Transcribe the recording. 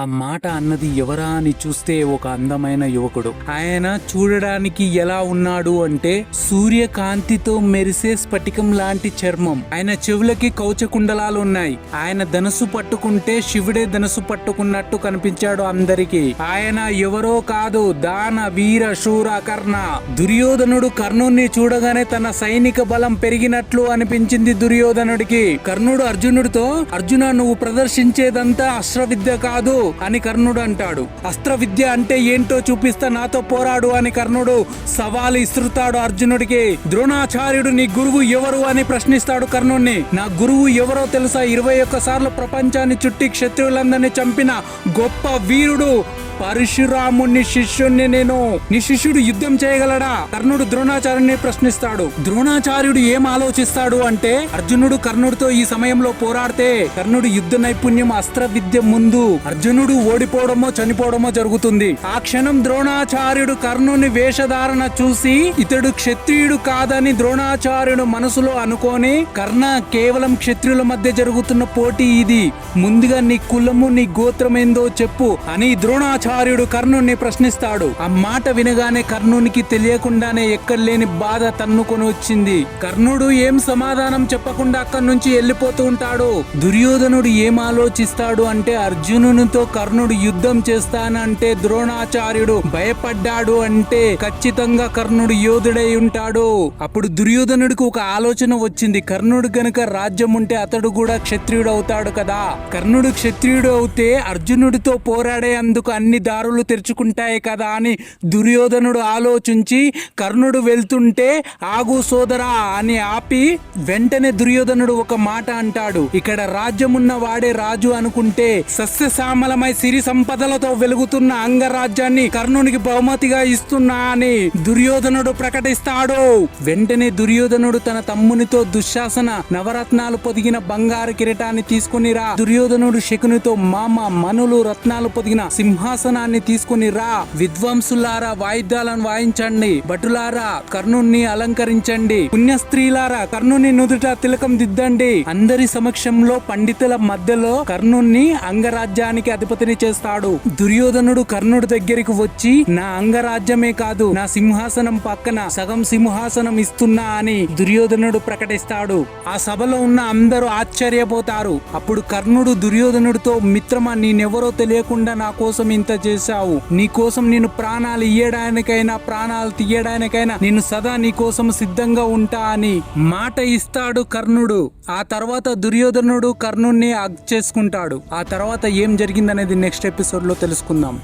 ఆ మాట అన్నది ఎవరా అని చూస్తే ఒక అందమైన యువకుడు. ఆయన చూడడానికి ఎలా ఉన్నాడు అంటే సూర్యకాంతితో మెరిసే స్ఫటికం లాంటి చర్మం. ఆయన చెవులకి కౌచకుండలాలు ఉన్నాయి. ఆయన ధనసు పట్టుకుంటే శివుడే ధనసు పట్టుకున్నట్టు కనిపించాడు అందరికి. ఆయన ఎవరో కాదు దాన వీర శూర కర్ణ. దుర్యోధనుడు కర్ణుణ్ణి చూడగానే తన సైనిక బలం పెరిగినట్లు అనిపించింది దుర్యోధనుడికి. కర్ణుడు అర్జునుడితో అర్జున నువ్వు ప్రదర్శించేదంతా అశ్రవిద్య కాదు. అని కర్ణుడు అంటాడు. అస్త్ర విద్య అంటే ఏంటో చూపిస్తా నాతో పోరాడు అని కర్ణుడు సవాలు ఇస్తుతాడు అర్జునుడికి. ద్రోణాచార్యుడు నీ గురువు ఎవరు అని ప్రశ్నిస్తాడు కర్ణుడిని నా గురువు ఎవరో తెలుసా? ఇరవై ఒక్క సార్లు ప్రపంచాన్ని చుట్టి క్షత్రియులందరినీ చంపిన గొప్ప వీరుడు పరశురాముని శిష్యుణ్ణి నేను. నీ శిష్యుడు యుద్ధం చేయగలడా? కర్ణుడు ద్రోణాచార్యుని ప్రశ్నిస్తాడు. ద్రోణాచార్యుడు ఏం ఆలోచిస్తాడు అంటే అర్జునుడు కర్ణుడితో ఈ సమయంలో పోరాడితే కర్ణుడు యుద్ధ నైపుణ్యం అస్త్ర విద్య ముందు అర్జునుడు ఓడిపోవడమో చనిపోవడమో జరుగుతుంది. ఆ క్షణం ద్రోణాచార్యుడు కర్ణుని వేషధారణ చూసి ఇతడు క్షత్రియుడు కాదని ద్రోణాచార్యుడు మనసులో అనుకొని కర్ణ కేవలం క్షత్రియుల మధ్య జరుగుతున్న పోటీ ఇది. ముందుగా నీ కులము నీ గోత్రమేందో చెప్పు అని ద్రోణాచార్యుడు కర్ణుణ్ణి ప్రశ్నిస్తాడు. ఆ మాట వినగానే కర్ణునికి తెలియకుండానే ఎక్కడలేని బాధ తన్నుకొని వచ్చింది కర్ణుడు ఏం సమాధానం చెప్పకుండా అక్కడి నుంచి వెళ్ళిపోతూ ఉంటాడు. దుర్యోధనుడు ఏం ఆలోచిస్తాడు అంటే అర్జునునితో కర్ణుడు యుద్ధం చేస్తానంటే ద్రోణాచార్యుడు భయపడ్డాడు అంటే ఖచ్చితంగా కర్ణుడు యోధుడై ఉంటాడు. అప్పుడు దుర్యోధనుడికి ఒక ఆలోచన వచ్చింది. కర్ణుడు గనుక రాజ్యం ఉంటే అతడు కూడా క్షత్రియుడు అవుతాడు కదా. కర్ణుడు క్షత్రియుడు అవుతే అర్జునుడితో పోరాడే అందుకు అన్ని దారులు తెరుచుకుంటాయి కదా అని దుర్యోధనుడు ఆలోచించి కర్ణుడు వెళ్తుంటే ఆగు సోదరా అని ఆపి వెంటనే దుర్యోధనుడు ఒక మాట అంటాడు. ఇక్కడ రాజ్యమున్న వాడే రాజు అనుకుంటే సస్యశ్యామలమై సిరి సంపదలతో వెలుగుతున్న అంగరాజ్యాన్ని కర్ణునికి బహుమతిగా ఇస్తున్నా అని దుర్యోధనుడు ప్రకటిస్తాడు. వెంటనే దుర్యోధనుడు తన తమ్మునితో దుశ్శాసన నవరత్నాలు పొదిగిన బంగారు కిరీటాన్ని తీసుకుని రా. దుర్యోధనుడు శకునితో మామ మనులు రత్నాలు పొదిగిన శాసనాన్ని తీసుకుని రా. విద్వాంసులారా వాయిద్యాలను వాయించండి. భటులారా కర్ణుణ్ణి అలంకరించండి. పుణ్య స్త్రీలారా కర్ణుని నుదుట తిలకం దిద్దండి. అందరి సమక్షంలో పండితుల మధ్యలో కర్ణుణ్ణి అంగరాజ్యానికి అధిపతిని చేస్తాడు. దుర్యోధనుడు కర్ణుడి దగ్గరికి వచ్చి నా అంగరాజ్యమే కాదు నా సింహాసనం పక్కన సగం సింహాసనం ఇస్తున్నా అని దుర్యోధనుడు ప్రకటిస్తాడు. ఆ సభలో ఉన్న అందరూ ఆశ్చర్యపోతారు. అప్పుడు కర్ణుడు దుర్యోధనుడితో మిత్రమా నేనెవరో తెలియకుండా నా కోసం ఇంత చేశావు. నీ కోసం నేను ప్రాణాలు ఇయ్యడానికైనా ప్రాణాలు తీయడానికైనా నేను సదా నీ కోసం సిద్ధంగా ఉంటా అని మాట ఇస్తాడు కర్ణుడు. ఆ తర్వాత దుర్యోధనుడు కర్ణుణ్ణి అగ్ చేసుకుంటాడు. ఆ తర్వాత ఏం జరిగిందనేది నెక్స్ట్ ఎపిసోడ్లో తెలుసుకుందాం.